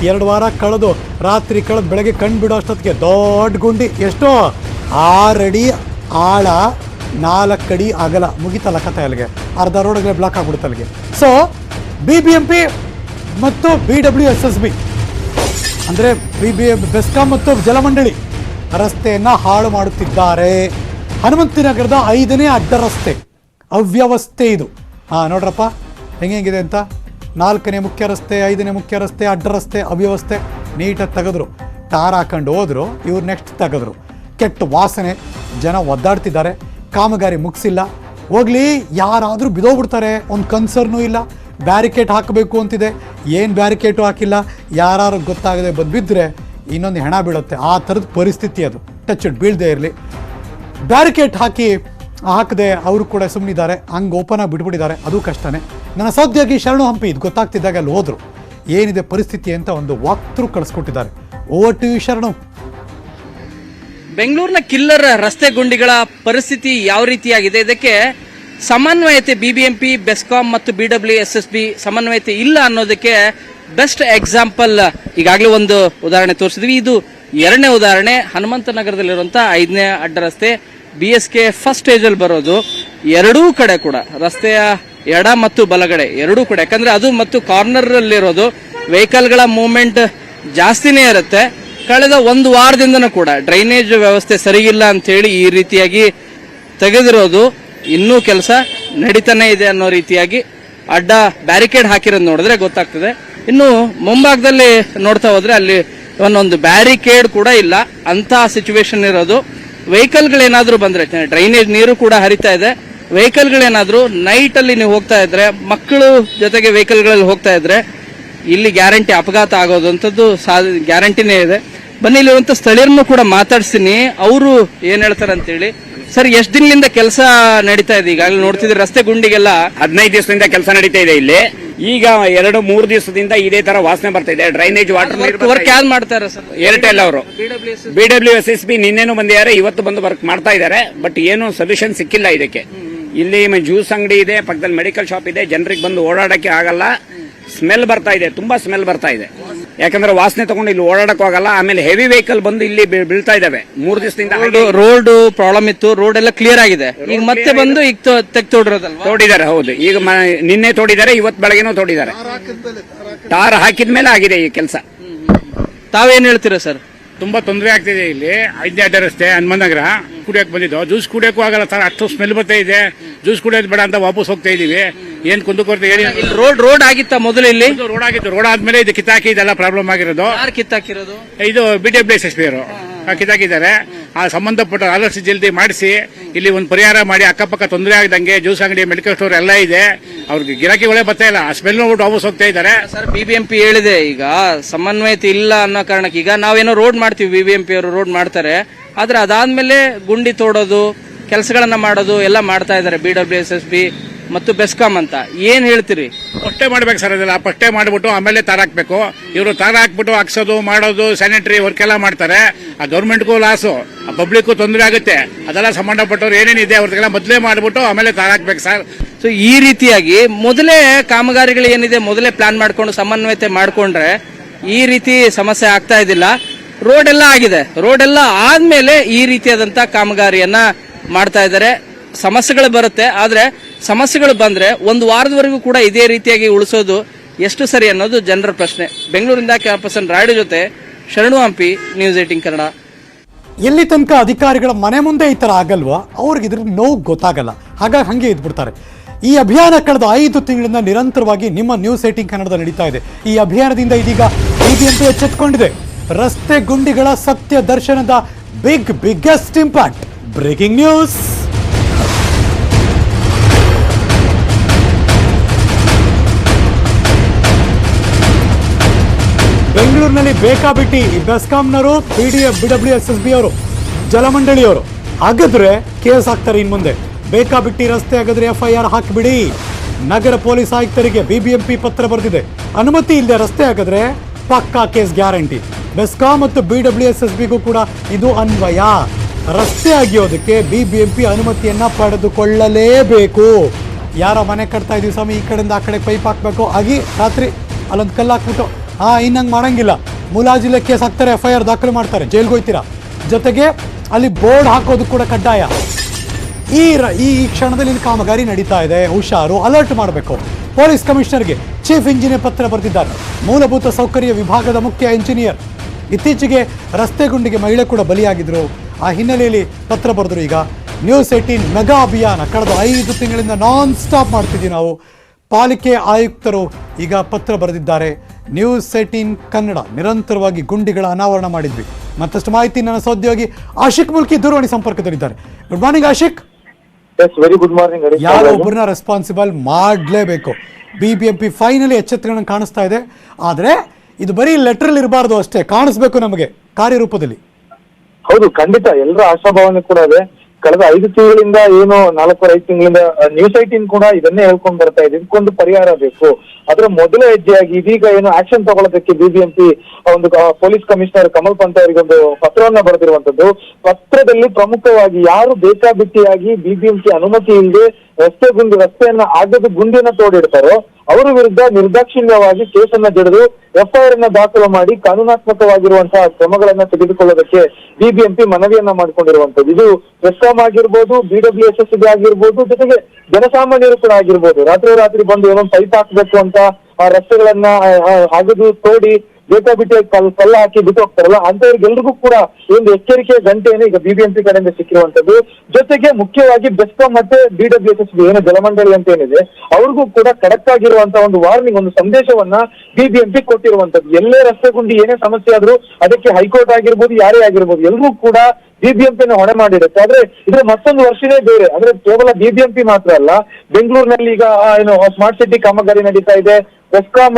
ಎರಡು ವಾರ ಕಳೆದು ರಾತ್ರಿ ಕಳೆದು ಬೆಳಗ್ಗೆ ಕಣ್ಣು ಬಿಡೋ ಅಷ್ಟೊತ್ತಿಗೆ ದೊಡ್ಡ ಗುಂಡಿ, ಎಷ್ಟೋ? ಆರಡಿ ಆಳ ನಾಲ್ಕಡಿ ಅಗಲ ಮುಗಿತಲ್ಲ ಕತೆ ಅಲ್ಲಿಗೆ ಅರ್ಧ ರೋಡ್ಗೆ ಬ್ಲಾಕ್ ಆಗ್ಬಿಡುತ್ತೆ ಅಲ್ಲಿಗೆ. So B B M P ಮತ್ತು B W S S B ಅಂದರೆ ಬಿ ಬಿ ಬೆಸ್ಕಾಂ ಮತ್ತು ಜಲಮಂಡಳಿ ರಸ್ತೆಯನ್ನು ಹಾಳು ಮಾಡುತ್ತಿದ್ದಾರೆ. ಹನುಮಂತಿನಗರದ ಐದನೇ ಅಡ್ಡ ರಸ್ತೆ. ಅವ್ಯವಸ್ಥೆ ಇದು. ಹಾಂ, ನೋಡ್ರಪ್ಪ. ಹೆಂಗೆ ಹೆಂಗಿದೆ ಅಂತ? ನಾಲ್ಕನೇ ಮುಖ್ಯ ರಸ್ತೆ ಐದನೇ ಮುಖ್ಯ ರಸ್ತೆ ಅಡ್ಡ ರಸ್ತೆ ಅವ್ಯವಸ್ಥೆ ನೀಟಾಗಿ ತೆಗೆದ್ರು. ಟಾರ್ ಹಾಕೊಂಡು ಹೋದರು, ಇವ್ರು ನೆಕ್ಸ್ಟ್ ತೆಗೆದ್ರು. ಕೆಟ್ಟ ವಾಸನೆ, ಜನ ಒದ್ದಾಡ್ತಿದ್ದಾರೆ, ಕಾಮಗಾರಿ ಮುಗಿಸಿಲ್ಲ. ಹೋಗ್ಲಿ, ಯಾರಾದರೂ ಬಿದೋಗ್ಬಿಡ್ತಾರೆ, ಒಂದು ಕನ್ಸರ್ನೂ ಇಲ್ಲ. ಬ್ಯಾರಿಕೇಡ್ ಹಾಕಬೇಕು ಅಂತಿದೆ. ಏನು ಬ್ಯಾರಿಕೇಟು ಹಾಕಿಲ್ಲ? ಯಾರು ಗೊತ್ತಾಗದೆ ಬಂದು ಬಿದ್ದರೆ ಇನ್ನೊಂದು ಹೆಣ ಬೀಳುತ್ತೆ. ಆ ಥರದ ಪರಿಸ್ಥಿತಿ ಅದು. ಟಚ್ ಬೀಳದೆ ಇರಲಿ. ಬ್ಯಾರಿಕೇಡ್ ಹಾಕಿ ಹಾಕದೆ ಅವರು ಕೂಡ ಸುಮ್ಮನಿದ್ದಾರೆ ಹಂಗೆ ಓಪನ್ ಆಗಿ ಬಿಟ್ಬಿಟ್ಟಿದ್ದಾರೆ. ಅದು ಕಷ್ಟನೇ. ನನ್ನ ಸದ್ಯಕ್ಕೆ ಶರಣು ಹಂಪಿ ಇದು ಗೊತ್ತಾಗ್ತಿದ್ದಾಗ ಅಲ್ಲಿ ಹೋದರು. ಏನಿದೆ ಪರಿಸ್ಥಿತಿ ಅಂತ ಒಂದು ವಾಕ್ತೃ ಕಳಿಸ್ಕೊಟ್ಟಿದ್ದಾರೆ. ಓವರ್ ಟು ಶರಣು. ಬೆಂಗಳೂರಿನ ಕಿಲ್ಲರ್ ರಸ್ತೆ ಗುಂಡಿಗಳ ಪರಿಸ್ಥಿತಿ ಯಾವ ರೀತಿಯಾಗಿದೆ? ಇದಕ್ಕೆ ಸಮನ್ವಯತೆ ಬಿಬಿಎಂಪಿ ಬೆಸ್ಕಾಂ ಮತ್ತು B W S S B ಸಮನ್ವಯತೆ ಇಲ್ಲ ಅನ್ನೋದಕ್ಕೆ ಬೆಸ್ಟ್ ಎಕ್ಸಾಂಪಲ್ ಈಗಾಗಲೇ ಒಂದು ಉದಾಹರಣೆ ತೋರಿಸಿದ್ವಿ. ಇದು ಎರಡನೇ ಉದಾಹರಣೆ. ಹನುಮಂತ ನಗರದಲ್ಲಿರುವಂಥ ಐದನೇ ಅಡ್ಡ ರಸ್ತೆ. ಬಿ ಎಸ್ ಕೆ ಫಸ್ಟ್ ಸ್ಟೇಜಲ್ಲಿ ಬರೋದು. ಎರಡೂ ಕಡೆ ಕೂಡ ರಸ್ತೆಯ ಎಡ ಮತ್ತು ಬಲಗಡೆ, ಎರಡೂ ಕೂಡ. ಯಾಕಂದ್ರೆ ಅದು ಮತ್ತು ಕಾರ್ನರ್ ಅಲ್ಲಿರೋದು ವೆಹಿಕಲ್ಗಳ ಮೂವ್ಮೆಂಟ್ ಜಾಸ್ತಿನೇ ಇರುತ್ತೆ. ಕಳೆದ ಒಂದು ವಾರದಿಂದನೂ ಕೂಡ ಡ್ರೈನೇಜ್ ವ್ಯವಸ್ಥೆ ಸರಿಯಿಲ್ಲ ಅಂತ ಹೇಳಿ ಈ ರೀತಿಯಾಗಿ ತೆಗೆದಿರೋದು ಇನ್ನೂ ಕೆಲಸ ನಡೀತಾನೆ ಇದೆ ಅನ್ನೋ ರೀತಿಯಾಗಿ ಅಡ್ಡ ಬ್ಯಾರಿಕೇಡ್ ಹಾಕಿರೋದು ನೋಡಿದ್ರೆ ಗೊತ್ತಾಗ್ತದೆ. ಇನ್ನು ಮುಂಭಾಗದಲ್ಲಿ ನೋಡ್ತಾ ಹೋದ್ರೆ ಅಲ್ಲಿ ಒಂದೊಂದು ಬ್ಯಾರಿಕೇಡ್ ಕೂಡ ಇಲ್ಲ. ಅಂತ ಸಿಚುವೇಶನ್ ಇರೋದು. ವೆಹಿಕಲ್ಗಳೇನಾದರೂ ಬಂದ್ರೆ, ಡ್ರೈನೇಜ್ ನೀರು ಕೂಡ ಹರಿತಾ ಇದೆ. ವೆಹಿಕಲ್ಗಳೇನಾದ್ರೂ ನೈಟ್ ಅಲ್ಲಿ ನೀವು ಹೋಗ್ತಾ ಇದ್ರೆ ಮಕ್ಕಳು ಜೊತೆಗೆ ವೆಹಿಕಲ್ಗಳಲ್ಲಿ ಹೋಗ್ತಾ ಇದ್ರೆ ಇಲ್ಲಿ ಗ್ಯಾರಂಟಿ ಅಪಘಾತ ಆಗೋದಂಥದ್ದು ಸಾ ಗ್ಯಾರಂಟಿನೇ ಇದೆ. ಬನ್ನಿ ಇಲ್ಲಿರುವಂತ ಸ್ಥಳೀಯರನ್ನು ಕೂಡ ಮಾತಾಡ್ತೀನಿ ಅವರು ಏನ್ ಹೇಳ್ತಾರೆ ಅಂತೇಳಿ ಸರ್ ಎಷ್ಟು ದಿನದಿಂದ ಕೆಲಸ ನಡೀತಾ ಇದೆ? ಈಗಾಗಲೇ ನೋಡ್ತಿದ್ರೆ ರಸ್ತೆ ಗುಂಡಿಗೆಲ್ಲ ಹದಿನೈದು ದಿವಸದಿಂದ ಕೆಲಸ ನಡೀತಾ ಇದೆ ಇಲ್ಲಿ. ಈಗ ಎರಡು ಮೂರು ದಿವಸದಿಂದ ಇದೇ ತರ ವಾಸನೆ ಬರ್ತಾ ಇದೆ. ಡ್ರೈನೇಜ್ ವಾಟರ್ ವರ್ಕ್ ಯಾರು ಮಾಡ್ತಾರೆ ಏರ್ಟೆಲ್ ಅವರು. B W S S B ನಿನ್ನೆನೂ ಬಂದಿದ್ದಾರೆ ಇವತ್ತು ಬಂದು ವರ್ಕ್ ಮಾಡ್ತಾ ಇದ್ದಾರೆ. ಬಟ್ ಏನು ಸೊಲ್ಯೂಷನ್ ಸಿಕ್ಕಿಲ್ಲ ಇದಕ್ಕೆ. ಇಲ್ಲಿ ಜ್ಯೂಸ್ ಅಂಗಡಿ ಇದೆ ಪಕ್ಕದಲ್ಲಿ ಮೆಡಿಕಲ್ ಶಾಪ್ ಇದೆ ಜನರಿಗೆ ಬಂದು ಓಡಾಡಕ್ಕೆ ಆಗಲ್ಲ. ಸ್ಮೆಲ್ ಬರ್ತಾ ಇದೆ ತುಂಬಾ ಸ್ಮೆಲ್ ಬರ್ತಾ ಇದೆ. ಯಾಕಂದ್ರೆ ವಾಸನೆ ತಗೊಂಡು ಇಲ್ಲಿ ಓಡಾಡಕ್ ಆಗಲ್ಲ ಆಮೇಲೆ ಹೆವಿ ವೆಹಿಕಲ್ ಬಂದು ಇಲ್ಲಿ ಬೀಳ್- ಬೀಳ್ತಾ ಇದಾವೆ. ಮೂರು ದಿವಸದಿಂದ ರೋಡ್ ಪ್ರಾಬ್ಲಮ್ ಇತ್ತು ರೋಡ್ ಎಲ್ಲ ಕ್ಲಿಯರ್ ಆಗಿದೆ. ಈಗ ಮತ್ತೆ ಬಂದು ಈಗ ತೋಡಿದ್ದಾರೆ ಹೌದು. ಈಗ ಮ- ನಿನ್ನೆ ತೋಡಿದ್ದಾರೆ ಇವತ್ತು ಬೆಳಗ್ಗೆನೂ ತೋಡಿದ್ದಾರೆ. ಟಾರ್ ಹಾಕಿದ ಮೇಲೆ ಆಗಿದೆ ಈ ಕೆಲಸ. ತಾವೇನ್ ಹೇಳ್ತೀರಾ ಸರ್? ತುಂಬಾ ತೊಂದರೆ ಆಗ್ತಿದೆ ಇಲ್ಲಿ. ಐದನೇ ಅಡ್ಡ ರಸ್ತೆ ಹನುಮಾನ್ ನಗರ ಕುಡಿಯಕ್ಕೆ ಬಂದಿದ್ದು. ಜ್ಯೂಸ್ ಕುಡಿಯೋಕ್ಕೂ ಆಗಲ್ಲ ಸರ್. ಅಷ್ಟು ಸ್ಮೆಲ್ ಬರ್ತಾ ಇದೆ. ಜ್ಯೂಸ್ ಕುಡಿಯೋದು ಬೇಡ ಅಂತ ವಾಪಸ್ ಹೋಗ್ತಾ ಇದೀವಿ. ಏನ್ ಕುಂದುಕೊರತೆ ಹೇಳಿ? ರೋಡ್ ರೋಡ್ ಆಗಿತ್ತ ಮೊದಲು ಇಲ್ಲಿ? ರೋಡ್ ಆಗಿತ್ತು. ರೋಡ್ ಆದ್ಮೇಲೆ ಇದು ಕಿತ್ತಾಕಿ ಇದೆಲ್ಲ ಪ್ರಾಬ್ಲಮ್ ಆಗಿರೋದು. ಯಾರು ಕಿತ್ತಾಕಿರೋದು? ಇದು B W S S P ಅವರು. ಕಿತ್ತಾಕಿದ್ದಾರೆ. ಆ ಸಂಬಂಧಪಟ್ಟ ಆದಷ್ಟು ಜಲ್ದಿ ಮಾಡಿಸಿ. ಇಲ್ಲಿ ಒಂದು ಪರಿಹಾರ ಮಾಡಿ ಅಕ್ಕಪಕ್ಕ ತೊಂದರೆ ಆಗದಂಗೆ ಜ್ಯೂಸ್ ಅಂಗಡಿ ಮೆಡಿಕಲ್ ಸ್ಟೋರ್ ಎಲ್ಲ ಇದೆ. ಅವ್ರಿಗೆ ಒಳ್ಳೆ ಬರ್ತಾ ಇಲ್ಲ. ಆ ಸ್ಮೆಲ್ ನೋಡ್ಬಿಟ್ಟು ವಾಪಸ್ ಹೋಗ್ತಾ ಇದ್ದಾರೆ. ಸರ್ ಬಿಬಿಎಂಪಿ ಹೇಳಿದೆ ಈಗ ಸಮನ್ವಯತೆ ಇಲ್ಲ ಅನ್ನೋ ಕಾರಣಕ್ಕೆ. ಈಗ ನಾವೇನೋ ರೋಡ್ ಮಾಡ್ತೀವಿ ಬಿಬಿಎಂಪಿ ಅವರು ರೋಡ್ ಮಾಡ್ತಾರೆ. ಆದ್ರೆ ಅದಾದ್ಮೇಲೆ ಗುಂಡಿ ತೋಡೋದು ಕೆಲಸಗಳನ್ನ ಮಾಡೋದು ಎಲ್ಲ ಮಾಡ್ತಾ ಇದ್ದಾರೆ B W S S B ಮತ್ತು ಬೆಸ್ಕಾಂ ಅಂತ. ಏನ್ ಹೇಳ್ತೀರಿ? ಪಟ್ಟೆ ಮಾಡ್ಬೇಕು ಸರ್ ಅದೆಲ್ಲ ಪಟ್ಟೆ ಮಾಡಿಬಿಟ್ಟು ಆಮೇಲೆ ತಾರ ಹಾಕ್ಬೇಕು. ಇವರು ತಾರ ಹಾಕ್ಬಿಟ್ಟು ಹಾಕ್ಸೋದು ಮಾಡೋದು ಸ್ಯಾನಿಟರಿ ವರ್ಕ್ ಎಲ್ಲ ಮಾಡ್ತಾರೆ. ಆ ಗೌರ್ಮೆಂಟ್ಗೂ ಲಾಸು ಆ ಪಬ್ಲಿಕ್ಗೂ ತೊಂದರೆ ಆಗುತ್ತೆ. ಅದೆಲ್ಲ ಸಂಬಂಧಪಟ್ಟವ್ರು ಏನೇನಿದೆ ಅವ್ರಿಗೆಲ್ಲ ಮೊದಲೇ ಮಾಡಿಬಿಟ್ಟು ಆಮೇಲೆ ತಾರ ಹಾಕ್ಬೇಕು ಸರ್. ಸೊ ಈ ರೀತಿಯಾಗಿ ಮೊದಲೇ ಕಾಮಗಾರಿಗಳು ಏನಿದೆ ಮೊದಲೇ ಪ್ಲಾನ್ ಮಾಡ್ಕೊಂಡು ಸಮನ್ವಯತೆ ಮಾಡ್ಕೊಂಡ್ರೆ ಈ ರೀತಿ ಸಮಸ್ಯೆ ಆಗ್ತಾ ಇದ್ದಿಲ್ಲ. ರೋಡ್ ಎಲ್ಲ ಆಗಿದೆ. ರೋಡ್ ಎಲ್ಲ ಆದ್ಮೇಲೆ ಈ ರೀತಿಯಾದಂತ ಕಾಮಗಾರಿಯನ್ನ ಮಾಡ್ತಾ ಇದ್ದಾರೆ. ಸಮಸ್ಯೆಗಳು ಬರುತ್ತೆ. ಆದ್ರೆ ಸಮಸ್ಯೆಗಳು ಬಂದ್ರೆ ಒಂದು ವಾರದವರೆಗೂ ಕೂಡ ಇದೇ ರೀತಿಯಾಗಿ ಉಳಿಸೋದು ಎಷ್ಟು ಸರಿ ಅನ್ನೋದು ಜನರ ಪ್ರಶ್ನೆ. ಬೆಂಗಳೂರಿಂದ ಕ್ಯಾಪರ್ಸನ್ ರಾಯ್ಡು ಜೊತೆ ಶರಣು ಹಂಪಿ, ನ್ಯೂಸ್ ಏಟಿಂಗ್ ಕನ್ನಡ. ಎಲ್ಲಿ ತನಕ ಅಧಿಕಾರಿಗಳ ಮನೆ ಮುಂದೆ ಈ ಥರ ಆಗಲ್ವಾ? ಅವ್ರಿಗೆ ಇದ್ರ ನೋವು ಗೊತ್ತಾಗಲ್ಲ. ಹಾಗಾಗಿ ಹಂಗೆ ಇದ್ಬಿಡ್ತಾರೆ. ಈ ಅಭಿಯಾನ ಕಳೆದ ಐದು ತಿಂಗಳಿಂದ ನಿರಂತರವಾಗಿ ನಿಮ್ಮ ನ್ಯೂಸ್ ಏಟಿಂಗ್ ಕನ್ನಡದ ನಡೀತಾ ಇದೆ. ಈ ಅಭಿಯಾನದಿಂದ ಇದೀಗ ಬಿಬಿಎಂಪಿ ಎಚ್ಚೆತ್ಕೊಂಡಿದೆ. ರಸ್ತೆ ಗುಂಡಿಗಳ ಸತ್ಯ ದರ್ಶನದ big, biggest impact. Breaking news. ಬೆಂಗಳೂರಿನಲ್ಲಿ ಬೇಕಾಬಿಟ್ಟಿ ಬೆಸ್ಕಾಂನವರು, P D B W S S B ಅವರು, ಜಲಮಂಡಳಿಯವರು. ಅಗದ್ರೆ ಕೇಸ್ ಹಾಕ್ತಾರೆ ಇನ್ ಮುಂದೆ. ಬೇಕಾಬಿಟ್ಟಿ ರಸ್ತೆ ಅಗದ್ರೆ ಎಫ್ ಐ ಆರ್ ಹಾಕಿಬಿಡಿ. ನಗರ ಪೊಲೀಸ್ ಆಯುಕ್ತರಿಗೆ ಬಿ ಬಿ ಎಂ ಪಿ ಪತ್ರ ಬರೆದಿದೆ. ಅನುಮತಿ ಇಲ್ಲದೆ ರಸ್ತೆ ಆಗಿದ್ರೆ ಪಕ್ಕಾ ಕೇಸ್ ಗ್ಯಾರಂಟಿ. ಬೆಸ್ಕಾಂ ಮತ್ತು ಬಿ ಡಬ್ಲ್ಯೂ ಎಸ್ ಎಸ್ ಬಿಗೂ ಕೂಡ ಇದು ಅನ್ವಯ. ರಸ್ತೆ ಅಗಿಯೋದಕ್ಕೆ ಪಿ ಅನುಮತಿಯನ್ನ ಪಡೆದುಕೊಳ್ಳಲೇಬೇಕು. ಯಾರೋ ಮನೆ ಕಟ್ತಾ ಇದೀವಿ ಸ್ವಾಮಿ, ಈ ಕಡೆಯಿಂದ ಆ ಕಡೆ ಪೈಪ್ ಹಾಕಬೇಕು. ಆಗಿ ರಾತ್ರಿ ಅಲ್ಲೊಂದು ಕಲ್ಲು ಹಾಕ್ಬಿಟ್ಟು ಹಾ ಇನ್ನಂಗೆ ಮಾಡಂಗಿಲ್ಲ. ಮುಲಾಜಿಲೆ ಕೇಸ್ ಹಾಕ್ತಾರೆ ಎಫ್ ಐ ಆರ್ ದಾಖಲು ಮಾಡ್ತಾರೆ, ಜೈಲ್ಗೆ ಹೋಗ್ತೀರಾ ಜೊತೆಗೆ ಅಲ್ಲಿ ಬೋರ್ಡ್ ಹಾಕೋದು ಕೂಡ ಕಡ್ಡಾಯ. ಈ ಈ ಕ್ಷಣದಲ್ಲಿ ಇಲ್ಲಿ ಕಾಮಗಾರಿ ನಡೀತಾ ಇದೆ, ಹುಷಾರು, ಅಲರ್ಟ್ ಮಾಡಬೇಕು. ಪೊಲೀಸ್ ಕಮಿಷನರ್ಗೆ ಚೀಫ್ ಇಂಜಿನಿಯರ್ ಪತ್ರ ಬರೆದಿದ್ದಾರೆ. ಮೂಲಭೂತ ಸೌಕರ್ಯ ವಿಭಾಗದ ಮುಖ್ಯ ಇಂಜಿನಿಯರ್. ಇತ್ತೀಚೆಗೆ ರಸ್ತೆ ಗುಂಡಿಗೆ ಮಹಿಳೆ ಕೂಡ ಬಲಿಯಾಗಿದ್ದರು ಆ ಹಿನ್ನೆಲೆಯಲ್ಲಿ ಪತ್ರ ಬರೆದ್ರು ಈಗ. ನ್ಯೂಸ್ ಏಟೀನ್ ಮೆಗಾ ಅಭಿಯಾನ ಕಳೆದ ಐದು ತಿಂಗಳಿಂದ ನಾನ್ ಸ್ಟಾಪ್ ಮಾಡ್ತಿದ್ದೀವಿ ನಾವು. ಪಾಲಿಕೆ ಆಯುಕ್ತರು ಈಗ ಪತ್ರ ಬರೆದಿದ್ದಾರೆ. ನ್ಯೂಸ್ ಏಟೀನ್ ಕನ್ನಡ ನಿರಂತರವಾಗಿ ಗುಂಡಿಗಳ ಅನಾವರಣ ಮಾಡಿದ್ವಿ. ಮತ್ತಷ್ಟು ಮಾಹಿತಿ ನನ್ನ ಸಹೋದ್ಯೋಗಿ ಆಶಿಕ್ ಮುಲ್ಕಿ ದೂರವಾಣಿ ಸಂಪರ್ಕದಲ್ಲಿದ್ದಾರೆ. Good morning Ashik. Very good morning ಯಾರೋ. ಒಬ್ಬರನ್ನ ರೆಸ್ಪಾನ್ಸಿಬಲ್ ಮಾಡಲೇಬೇಕು. B B M P finally ಎಚ್ಚೆತ್ತುಗಳನ್ನು ಕಾಣಿಸ್ತಾ ಇದೆ. ಆದರೆ ಇದು ಬರೀ ಲೆಟ್ರಲ್ಲಿ ಇರಬಾರ್ದು ಅಷ್ಟೇ ಕಾಣಿಸ್ಬೇಕು ನಮಗೆ ಕಾರ್ಯರೂಪದಲ್ಲಿ. ಹೌದು ಖಂಡಿತ. ಎಲ್ಲರ ಆಶಾಭಾವನೆ ಕೂಡ ಇದೆ. ಕಳೆದ ಐದು ತಿಂಗಳಿಂದ ಏನು ನಾಲ್ಕೂವರೆ ಐದು ತಿಂಗಳಿಂದ ನ್ಯೂಸ್ ಐಟಿನ್ ಕೂಡ ಇದನ್ನೇ ಹೇಳ್ಕೊಂಡ್ ಬರ್ತಾ ಇದೆ. ಇದಕ್ಕೊಂದು ಪರಿಹಾರ ಬೇಕು. ಅದರ ಮೊದಲ ಹೆಜ್ಜೆಯಾಗಿ ಇದೀಗ ಏನು ಆಕ್ಷನ್ ತಗೊಳ್ಳೋದಕ್ಕೆ ಬಿಬಿಎಂಪಿ ಒಂದು ಪೊಲೀಸ್ ಕಮಿಷನರ್ ಕಮಲ್ ಪಂತ್ ಅವರಿಗೆ ಒಂದು ಪತ್ರವನ್ನ ಬರೆದಿರುವಂತದ್ದು ಪತ್ರದಲ್ಲಿ ಪ್ರಮುಖವಾಗಿ ಯಾರು ಬೇಕಾಬಿಟ್ಟಿಯಾಗಿ ಬಿಬಿಎಂಪಿ ಅನುಮತಿ ಇಲ್ಲದೆ ರಸ್ತೆ ಗುಂಡಿ ರಸ್ತೆಯನ್ನ ಆಗದ ಗುಂಡಿಯನ್ನ ತೋಡಿಡ್ತಾರೋ ಅವರ ವಿರುದ್ಧ ನಿರ್ದಾಕ್ಷಿಣ್ಯವಾಗಿ ಕೇಸನ್ನ ಜಡಿದು ಎಫ್ಐಆರ್ ಅನ್ನ ದಾಖಲು ಮಾಡಿ ಕಾನೂನಾತ್ಮಕವಾಗಿರುವಂತಹ ಕ್ರಮಗಳನ್ನ ತೆಗೆದುಕೊಳ್ಳೋದಕ್ಕೆ ಬಿಬಿಎಂಪಿ ಮನವಿಯನ್ನ ಮಾಡಿಕೊಂಡಿರುವಂತದ್ದು ಇದು ಎಸ್ಕಾಂ ಆಗಿರ್ಬೋದು ಬಿಡಬ್ಲ್ಯೂ ಎಸ್ ಆಗಿರ್ಬೋದು ಜೊತೆಗೆ ಜನಸಾಮಾನ್ಯರು ಕೂಡ ಆಗಿರ್ಬೋದು. ರಾತ್ರಿ ರಾತ್ರಿ ಬಂದು ಏನೋ ಪೈಪ್ ಹಾಕ್ಬೇಕು ಅಂತ ಆ ರಸ್ತೆಗಳನ್ನ ಆ, ಆ, ಅಗೆದು ತೋಡಿ ಬೇಕಾಬಿಟ್ಟಿ ಕಲ್ ಕಲ್ಲ ಹಾಕಿ ಬಿಟ್ಟು ಹೋಗ್ತಾರಲ್ಲ ಅಂತವ್ರಿಗೆಲ್ರಿಗೂ ಕೂಡ ಒಂದು ಎಚ್ಚರಿಕೆ ಗಂಟೆಯನ್ನು ಈಗ ಬಿಬಿಎಂಪಿ ಕಡೆಯಿಂದ ಸಿಕ್ಕಿರುವಂತದ್ದು ಜೊತೆಗೆ ಮುಖ್ಯವಾಗಿ ಬೆಸ್ಕಾಂ ಮತ್ತೆ ಬಿಡಬ್ಲ್ಯೂ ಎಸ್ ಏನು ಜಲಮಂಡಳಿ ಅಂತ ಏನಿದೆ, ಅವ್ರಿಗೂ ಕೂಡ ಕರೆಕ್ಟ್ ಆಗಿರುವಂತಹ ಒಂದು ವಾರ್ನಿಂಗ್ ಒಂದು ಸಂದೇಶವನ್ನ ಬಿಬಿಎಂಪಿ ಕೊಟ್ಟಿರುವಂತದ್ದು ಎಲ್ಲೇ ರಸ್ತೆ ಗುಂಡಿ ಏನೇ ಸಮಸ್ಯೆ ಆದ್ರೂ ಅದಕ್ಕೆ ಹೈಕೋರ್ಟ್ ಆಗಿರ್ಬೋದು, ಯಾರೇ ಆಗಿರ್ಬೋದು ಎಲ್ರಿಗೂ ಕೂಡ ಬಿಬಿಎಂಪಿನ ಹೊಣೆ ಮಾಡಿರುತ್ತೆ. ಆದ್ರೆ ಇದ್ರ ಮತ್ತೊಂದು ವರ್ಷನೇ ಬೇರೆ. ಅಂದ್ರೆ ಕೇವಲ ಬಿಬಿಎಂಪಿ ಮಾತ್ರ ಅಲ್ಲ, ಬೆಂಗಳೂರಿನಲ್ಲಿ ಈಗ ಏನು ಸ್ಮಾರ್ಟ್ ಸಿಟಿ ಕಾಮಗಾರಿ ನಡೀತಾ ಇದೆ. ಬೆಸ್ಕಾಂ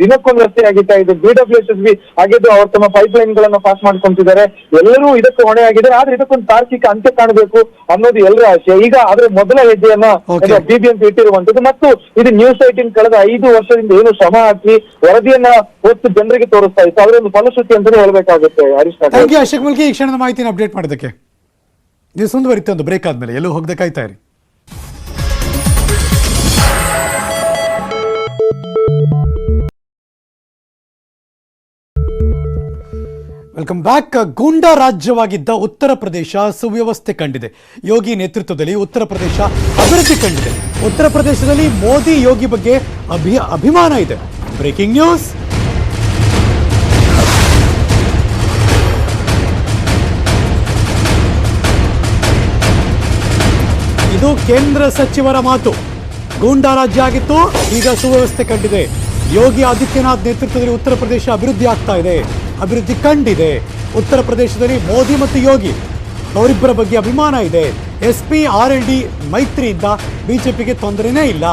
ದಿನಕ್ಕೊಂದು ರಸ್ತೆ ಆಗಿತ್ತಾ? ಇದೆ ಬಿಡಬ್ಲ್ಯೂ ಎಸ್ ಎಸ್ ಬಿ ಆಗಿದ್ದು ಅವ್ರು ತಮ್ಮ ಪೈಪ್ ಲೈನ್ ಗಳನ್ನ ಪಾಸ್ ಮಾಡ್ಕೊಂತಿದ್ದಾರೆ. ಎಲ್ಲರೂ ಇದಕ್ಕೆ ಹೊಣೆ ಆಗಿದ್ದಾರೆ. ಆದ್ರೆ ಇದಕ್ಕೊಂದು ತಾರ್ಕಿಕ ಅಂತ್ಯ ಕಾಣಬೇಕು ಅನ್ನೋದು ಎಲ್ಲರ ಆಶೆ ಈಗ ಆದ್ರೆ ಮೊದಲ ಹೆಜ್ಜೆಯನ್ನ. ಬಿಬಿಎಂಪಿ ಇಟ್ಟಿರುವಂತದ್ದು ಮತ್ತು ಇದು ನ್ಯೂಸ್ ಏಟಿನ್ ಕಳೆದ ಐದು ವರ್ಷದಿಂದ ಏನು ಶ್ರಮ ಹಾಕಿ ವರದಿಯನ್ನ ಹೊತ್ತು ಜನರಿಗೆ ತೋರಿಸ್ತಾ ಇತ್ತು. ಅದರ ಒಂದು ಫಲಶ್ರುತಿ ಅಂತಾನೆ ಹೇಳ್ಬೇಕಾಗುತ್ತೆ ಹರೀಶ್ ಅಶೋಕ್ ಮಲ್ಕಿ ಈ ಕ್ಷಣದ ಮಾಹಿತಿನ ಅಪ್ಡೇಟ್ ಮಾಡೋದಕ್ಕೆ. ನೀವು ಮುಂದುವರಿತೆ ಒಂದು ಬ್ರೇಕ್ ಆದ್ಮೇಲೆ. ಎಲ್ಲೂ ಹೋಗ್ಬೇಕಾಯ್ತಾ ಕಾಯ್ತಾ ಇರಿ. ವೆಲ್ಕಮ್ ಬ್ಯಾಕ್ ಗೂಂಡಾ ರಾಜ್ಯವಾಗಿದ್ದ ಉತ್ತರ ಪ್ರದೇಶ ಸುವ್ಯವಸ್ಥೆ ಕಂಡಿದೆ ಯೋಗಿ ನೇತೃತ್ವದಲ್ಲಿ ಉತ್ತರ ಪ್ರದೇಶ ಅಭಿವೃದ್ಧಿ ಕಂಡಿದೆ ಉತ್ತರ ಪ್ರದೇಶದಲ್ಲಿ ಮೋದಿ ಯೋಗಿ ಬಗ್ಗೆ ಅಭಿ ಅಭಿಮಾನ ಇದೆ ಬ್ರೇಕಿಂಗ್ ನ್ಯೂಸ್ ಇದು ಕೇಂದ್ರ ಸಚಿವರ ಮಾತು. ಗೂಂಡಾ ರಾಜ್ಯ ಆಗಿತ್ತು ಈಗ ಸುವ್ಯವಸ್ಥೆ ಕಂಡಿದೆ ಯೋಗಿ ಆದಿತ್ಯನಾಥ್ ನೇತೃತ್ವದಲ್ಲಿ ಉತ್ತರ ಪ್ರದೇಶ ಅಭಿವೃದ್ಧಿ ಆಗ್ತಾ ಇದೆ. ಅಭಿವೃದ್ಧಿ ಕಂಡಿದೆ. ಉತ್ತರ ಪ್ರದೇಶದಲ್ಲಿ ಮೋದಿ ಮತ್ತು ಯೋಗಿ ಅವರಿಬ್ಬರ ಬಗ್ಗೆ ಅಭಿಮಾನ ಇದೆ. S P R L D ಮೈತ್ರಿಯಿಂದ ಬಿಜೆಪಿಗೆ ತೊಂದರೆನೇ ಇಲ್ಲ.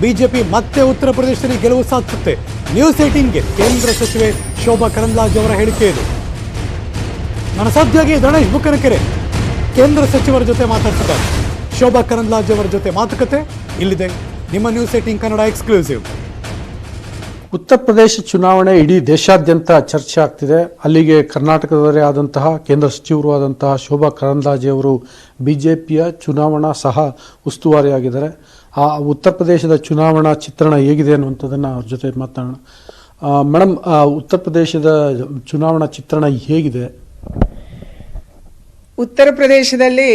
ಬಿಜೆಪಿ ಮತ್ತೆ ಉತ್ತರ ಪ್ರದೇಶದಲ್ಲಿ ಗೆಲುವು ಸಾಧಿಸುತ್ತೆ. ನ್ಯೂಸ್ ಏಟೀನ್ಗೆ ಕೇಂದ್ರ ಸಚಿವೆ ಶೋಭಾ ಕರಂದ್ಲಾಜ್ ಅವರ ಹೇಳಿಕೆ ಇದು ನನ್ನ ಸಹೋದ್ಯೋಗಿ ಗಣೇಶ್ ಬುಕ್ಕನಕೆರೆ. ಕೇಂದ್ರ ಸಚಿವರ ಜೊತೆ ಮಾತಾಡ್ತಿದ್ದಾರೆ. ಶೋಭಾ ಕರಂದ್ಲಾಜ್ ಅವರ ಜೊತೆ ಮಾತುಕತೆ ಇಲ್ಲಿದೆ. ನಿಮ್ಮ ನ್ಯೂಸ್ ಏಟಿಂಗ್ ಕನ್ನಡ ಎಕ್ಸ್ಕ್ಲೂಸಿವ್. ಉತ್ತರ ಪ್ರದೇಶ ಚುನಾವಣೆ ಇಡೀ ದೇಶಾದ್ಯಂತ ಚರ್ಚೆ ಆಗ್ತಿದೆ. ಅಲ್ಲಿಗೆ ಕರ್ನಾಟಕದವರೇ ಆದಂತಹ, ಕೇಂದ್ರ ಸಚಿವರು ಆದಂತಹ ಶೋಭಾ ಕರಂದ್ಲಾಜೆ ಅವರು ಪಿಯ ಚುನಾವಣಾ ಸಹ ಉಸ್ತುವಾರಿಯಾಗಿದ್ದಾರೆ. ಆ ಉತ್ತರ ಪ್ರದೇಶದ ಚುನಾವಣಾ ಚಿತ್ರಣ ಹೇಗಿದೆ ಅನ್ನುವಂಥದ್ದನ್ನು ಅವ್ರ ಜೊತೆ ಮಾತನಾಡೋಣ ಮೇಡಮ್ ಉತ್ತರ ಪ್ರದೇಶದ ಚುನಾವಣಾ ಚಿತ್ರಣ ಹೇಗಿದೆ? ಉತ್ತರ ಪ್ರದೇಶದಲ್ಲಿ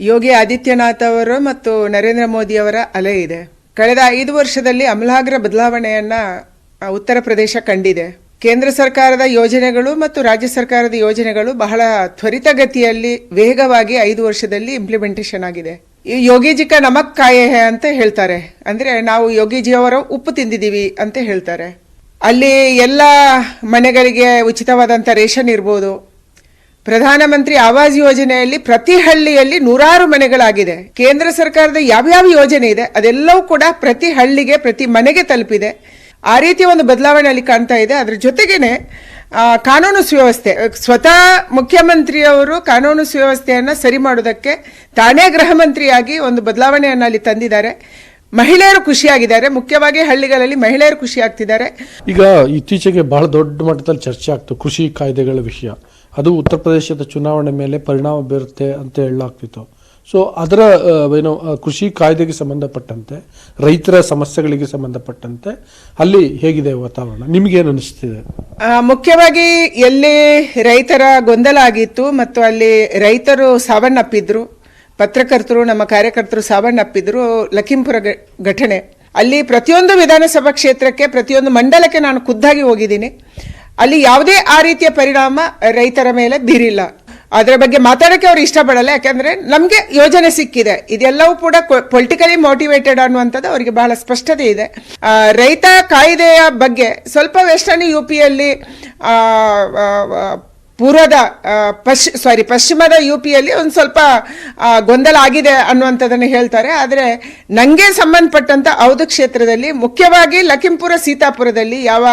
ಯೋಗಿ ಆದಿತ್ಯನಾಥ್ ಅವರು ಮತ್ತು ನರೇಂದ್ರ ಮೋದಿ ಅವರ ಅಲೆ ಇದೆ. ಕಳೆದ ಐದು ವರ್ಷದಲ್ಲಿ ಅಮಲಾಗ್ರ ಬದಲಾವಣೆಯನ್ನ ಉತ್ತರ ಪ್ರದೇಶ ಕಂಡಿದೆ. ಕೇಂದ್ರ ಸರ್ಕಾರದ ಯೋಜನೆಗಳು ಮತ್ತು ರಾಜ್ಯ ಸರ್ಕಾರದ ಯೋಜನೆಗಳು ಬಹಳ ತ್ವರಿತಗತಿಯಲ್ಲಿ, ವೇಗವಾಗಿ ಐದು ವರ್ಷದಲ್ಲಿ ಇಂಪ್ಲಿಮೆಂಟೇಷನ್ ಆಗಿದೆ. ಈ ಯೋಗಿಜಿ ಕ ನಮಕ್ ಕಾಯೆ ಅಂತ ಹೇಳ್ತಾರೆ. ಅಂದ್ರೆ ನಾವು ಯೋಗೀಜಿ ಅವರ ಉಪ್ಪು ತಿಂದಿದ್ದೀವಿ ಅಂತ ಹೇಳ್ತಾರೆ. ಅಲ್ಲಿ ಎಲ್ಲ ಮನೆಗಳಿಗೆ ಉಚಿತವಾದಂಥ ರೇಷನ್ ಇರ್ಬೋದು. ಪ್ರಧಾನಮಂತ್ರಿ ಆವಾಸ್ ಯೋಜನೆಯಲ್ಲಿ ಪ್ರತಿ ಹಳ್ಳಿಯಲ್ಲಿ ನೂರಾರು ಮನೆಗಳಾಗಿದೆ. ಕೇಂದ್ರ ಸರ್ಕಾರದ ಯಾವ್ಯಾವ ಯೋಜನೆ ಇದೆ, ಅದೆಲ್ಲವೂ ಕೂಡ ಪ್ರತಿ ಹಳ್ಳಿಗೆ, ಪ್ರತಿ ಮನೆಗೆ ತಲುಪಿದೆ. ಆ ರೀತಿಯ ಒಂದು ಬದಲಾವಣೆ ಅಲ್ಲಿ ಕಾಣ್ತಾ ಇದೆ. ಅದ್ರ ಜೊತೆಗೇನೆ ಕಾನೂನು ಸುವ್ಯವಸ್ಥೆ, ಸ್ವತಃ ಮುಖ್ಯಮಂತ್ರಿಯವರು ಕಾನೂನು ಸುವ್ಯವಸ್ಥೆಯನ್ನ ಸರಿ ಮಾಡೋದಕ್ಕೆ ತಾನೇ ಗೃಹ ಮಂತ್ರಿಯಾಗಿ ಒಂದು ಬದಲಾವಣೆಯನ್ನು ಅಲ್ಲಿ ತಂದಿದ್ದಾರೆ. ಮಹಿಳೆಯರು ಖುಷಿಯಾಗಿದ್ದಾರೆ. ಮುಖ್ಯವಾಗಿ ಹಳ್ಳಿಗಳಲ್ಲಿ ಮಹಿಳೆಯರು ಖುಷಿಯಾಗ್ತಿದ್ದಾರೆ. ಈಗ ಇತ್ತೀಚೆಗೆ ಬಹಳ ದೊಡ್ಡ ಮಟ್ಟದಲ್ಲಿ ಚರ್ಚೆ ಆಗ್ತು, ಕೃಷಿ ಕಾಯ್ದೆಗಳ ವಿಷಯ. ಅದು ಉತ್ತರ ಪ್ರದೇಶದ ಚುನಾವಣೆ ಮೇಲೆ ಪರಿಣಾಮ ಬೀರುತ್ತೆ ಅಂತ ಹೇಳಲಾಗ್ತಿತ್ತು. ಸೊ ಅದರ ಏನು ಕೃಷಿ ಕಾಯ್ದೆಗೆ ಸಂಬಂಧಪಟ್ಟಂತೆ, ರೈತರ ಸಮಸ್ಯೆಗಳಿಗೆ ಸಂಬಂಧಪಟ್ಟಂತೆ ಅಲ್ಲಿ ಹೇಗಿದೆ ವಾತಾವರಣ? ನಿಮಗೇನು ಅನಿಸ್ತಿದೆ? ಮುಖ್ಯವಾಗಿ ಎಲ್ಲಿ ರೈತರ ಗೊಂದಲ ಆಗಿತ್ತು ಮತ್ತು ಅಲ್ಲಿ ರೈತರು ಸಾವನ್ನಪ್ಪಿದ್ರು, ಪತ್ರಕರ್ತರು, ನಮ್ಮ ಕಾರ್ಯಕರ್ತರು ಸಾವನ್ನಪ್ಪಿದ್ರು, ಲಖೀಂಪುರ ಘಟನೆ. ಅಲ್ಲಿ ಪ್ರತಿಯೊಂದು ವಿಧಾನಸಭಾ ಕ್ಷೇತ್ರಕ್ಕೆ, ಪ್ರತಿಯೊಂದು ಮಂಡಲಕ್ಕೆ ನಾನು ಖುದ್ದಾಗಿ ಹೋಗಿದ್ದೀನಿ. ಅಲ್ಲಿ ಯಾವುದೇ ಆ ರೀತಿಯ ಪರಿಣಾಮ ರೈತರ ಮೇಲೆ ಬೀರಿಲ್ಲ. ಅದರ ಬಗ್ಗೆ ಮಾತಾಡೋಕ್ಕೆ ಅವ್ರು ಇಷ್ಟಪಡಲ್ಲ, ಯಾಕಂದ್ರೆ ನಮಗೆ ಯೋಜನೆ ಸಿಕ್ಕಿದೆ. ಇದೆಲ್ಲವೂ ಕೂಡ ಪೊಲಿಟಿಕಲಿ ಮೋಟಿವೇಟೆಡ್ ಅನ್ನುವಂಥದ್ದು ಅವರಿಗೆ ಬಹಳ ಸ್ಪಷ್ಟತೆ ಇದೆ. ರೈತ ಕಾಯ್ದೆಯ ಬಗ್ಗೆ ಸ್ವಲ್ಪ ವೆಸ್ಟರ್ನ್ ಯು ಪಿಯಲ್ಲಿ ಪೂರ್ವದ ಪಶ್ ಸಾರಿ ಪಶ್ಚಿಮದ ಯು ಪಿಯಲ್ಲಿ ಒಂದು ಸ್ವಲ್ಪ ಗೊಂದಲ ಆಗಿದೆ ಅನ್ನುವಂಥದ್ದನ್ನು ಹೇಳ್ತಾರೆ. ಆದರೆ ನನಗೆ ಸಂಬಂಧಪಟ್ಟಂಥ ಔದು ಕ್ಷೇತ್ರದಲ್ಲಿ, ಮುಖ್ಯವಾಗಿ ಲಖಿಂಪುರ, ಸೀತಾಪುರದಲ್ಲಿ ಯಾವ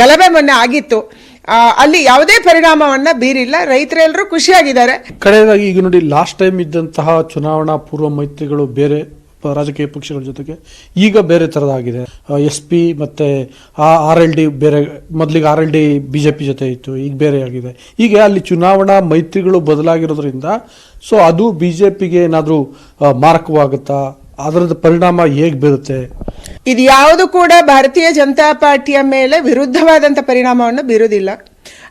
ಗಲಭೆ ಮೊನ್ನೆ ಆಗಿತ್ತು. ಅಲ್ಲಿ ಯಾವುದೇ ಪರಿಣಾಮವನ್ನ ಬೀರಿಲ್ಲ. ರೈತರೆಲ್ಲರೂ ಖುಷಿಯಾಗಿದ್ದಾರೆ. ಕಡೆಯದಾಗಿ ಈಗ ನೋಡಿ ಲಾಸ್ಟ್ ಟೈಮ್ ಇದ್ದಂತಹ ಚುನಾವಣಾ ಪೂರ್ವ ಮೈತ್ರಿಗಳು ಬೇರೆ ರಾಜಕೀಯ ಪಕ್ಷಗಳ ಜೊತೆಗೆ ಈಗ ಬೇರೆ ಥರದಾಗಿದೆ ಎಸ್ ಪಿ ಮತ್ತೆ ಆರ್ ಎಲ್ ಡಿ ಬೇರೆ, ಮೊದಲಿಗೆ R L D B J P ಜೊತೆ ಇತ್ತು, ಈಗ ಬೇರೆ ಆಗಿದೆ. ಈಗ ಅಲ್ಲಿ ಚುನಾವಣಾ ಮೈತ್ರಿಗಳು ಬದಲಾಗಿರೋದ್ರಿಂದ, ಸೊ ಅದು ಬಿ ಜೆ ಪಿಗೆ ಏನಾದರೂ ಮಾರಕವಾಗುತ್ತಾ? ಅದರದ ಪರಿಣಾಮ ಹೇಗೆ ಬೀರುತ್ತೆ? ಇದು ಯಾವುದು ಕೂಡ ಭಾರತೀಯ ಜನತಾ ಪಾರ್ಟಿಯ ಮೇಲೆ ವಿರುದ್ಧವಾದಂಥ ಪರಿಣಾಮವನ್ನು ಬೀರುವುದಿಲ್ಲ.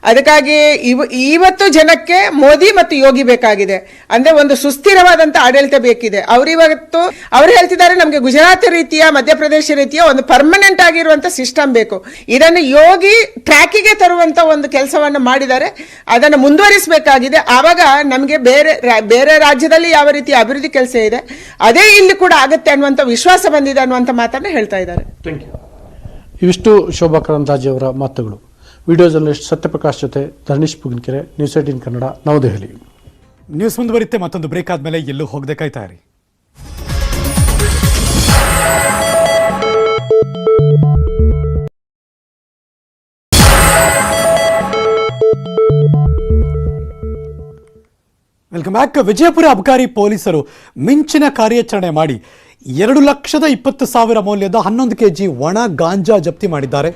ಅದಕ್ಕಾಗಿ ಇವ ಇವತ್ತು ಜನಕ್ಕೆ ಮೋದಿ ಮತ್ತು ಯೋಗಿ ಬೇಕಾಗಿದೆ. ಅಂದ್ರೆ ಒಂದು ಸುಸ್ಥಿರವಾದಂತ ಆಡಳಿತ ಬೇಕಿದೆ. ಅವರಿವತ್ತು ಅವ್ರು ಹೇಳ್ತಿದ್ದಾರೆ ನಮಗೆ ಗುಜರಾತ್ ರೀತಿಯ, ಮಧ್ಯಪ್ರದೇಶ ರೀತಿಯ ಒಂದು ಪರ್ಮನೆಂಟ್ ಆಗಿರುವಂತ ಸಿಸ್ಟಮ್ ಬೇಕು. ಇದನ್ನು ಯೋಗಿ ಟ್ರ್ಯಾಕಿಗೆ ತರುವಂತ ಒಂದು ಕೆಲಸವನ್ನು ಮಾಡಿದ್ದಾರೆ. ಅದನ್ನು ಮುಂದುವರಿಸಬೇಕಾಗಿದೆ. ಆವಾಗ ನಮಗೆ ಬೇರೆ ಬೇರೆ ರಾಜ್ಯದಲ್ಲಿ ಯಾವ ರೀತಿ ಅಭಿವೃದ್ಧಿ ಕೆಲಸ ಇದೆ, ಅದೇ ಇಲ್ಲಿ ಕೂಡ ಆಗುತ್ತೆ ಅನ್ನುವಂಥ ವಿಶ್ವಾಸ ಬಂದಿದೆ ಅನ್ನುವಂಥ ಮಾತನ್ನು ಹೇಳ್ತಾ ಇದ್ದಾರೆ. ಇವಿಷ್ಟು ಶೋಭಾ ಕರಂದಾಜಿ ಅವರ ಮಾತುಗಳು. ವಿಡಿಯೋ ಜರ್ನಲಿಸ್ಟ್ ಸತ್ಯಪ್ರಕಾಶ್ ಜೊತೆ Dharnish Puginkere news eighteen Kannada Navadehali news ಮುಂದುವರಿತೆ ಮತ್ತೊಂದು ಬ್ರೇಕ್ ಆದ್ಮೇಲೆ ಎಲ್ಲೂ ಹೋಗದೆ ವೆಲ್ಕಮ್ ಬ್ಯಾಕ್ ವಿಜಯಪುರ ಅಬಕಾರಿ ಪೊಲೀಸರು ಮಿಂಚಿನ ಕಾರ್ಯಾಚರಣೆ ಮಾಡಿ ಎರಡು ಲಕ್ಷದ ಇಪ್ಪತ್ತು ಸಾವಿರ ಮೌಲ್ಯದ ಹನ್ನೊಂದು ಕೆಜಿ ಒಣ ಗಾಂಜಾ ಜಪ್ತಿ ಮಾಡಿದ್ದಾರೆ.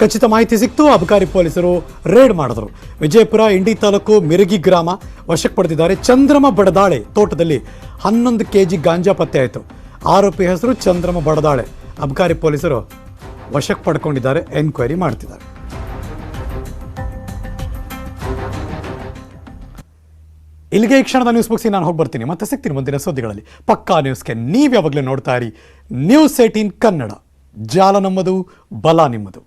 ಖಚಿತ ಮಾಹಿತಿ ಸಿಕ್ತು. ಅಬಕಾರಿ ಪೊಲೀಸರು ರೇಡ್ ಮಾಡಿದ್ರು. ವಿಜಯಪುರ, ಇಂಡಿ ತಾಲೂಕು ಮಿರಗಿ ಗ್ರಾಮ ವಶಕ್ಕೆ ಪಡೆದಿದ್ದಾರೆ. ಚಂದ್ರಮ ಬಡದಾಳೆ ತೋಟದಲ್ಲಿ ಹನ್ನೊಂದು ಕೆ ಜಿ ಗಾಂಜಾ ಪತ್ತೆ ಆಯಿತು. ಆರೋಪಿ ಹೆಸರು ಚಂದ್ರಮ ಬಡದಾಳೆ. ಅಬಕಾರಿ ಪೊಲೀಸರು ವಶಕ್ಕೆ ಪಡ್ಕೊಂಡಿದ್ದಾರೆ, ಎನ್ಕ್ವೈರಿ ಮಾಡ್ತಿದ್ದಾರೆ. ಇಲ್ಲಿಗೆ ಈ ಕ್ಷಣದ ನ್ಯೂಸ್ ಬುಕ್ಸಿಗೆ ನಾನು ಹೋಗಿ ಬರ್ತೀನಿ ಮತ್ತೆ ಸಿಗ್ತೀನಿ ಮುಂದಿನ ಸುದ್ದಿಗಳಲ್ಲಿ. ಪಕ್ಕಾ ನ್ಯೂಸ್ಗೆ ನೀವು ಯಾವಾಗಲೂ ನೋಡ್ತಾ ಇರಿ. News eighteen Kannada. ಜಾಲ ನಮ್ಮದು, ಬಲ ನಿಮ್ಮದು.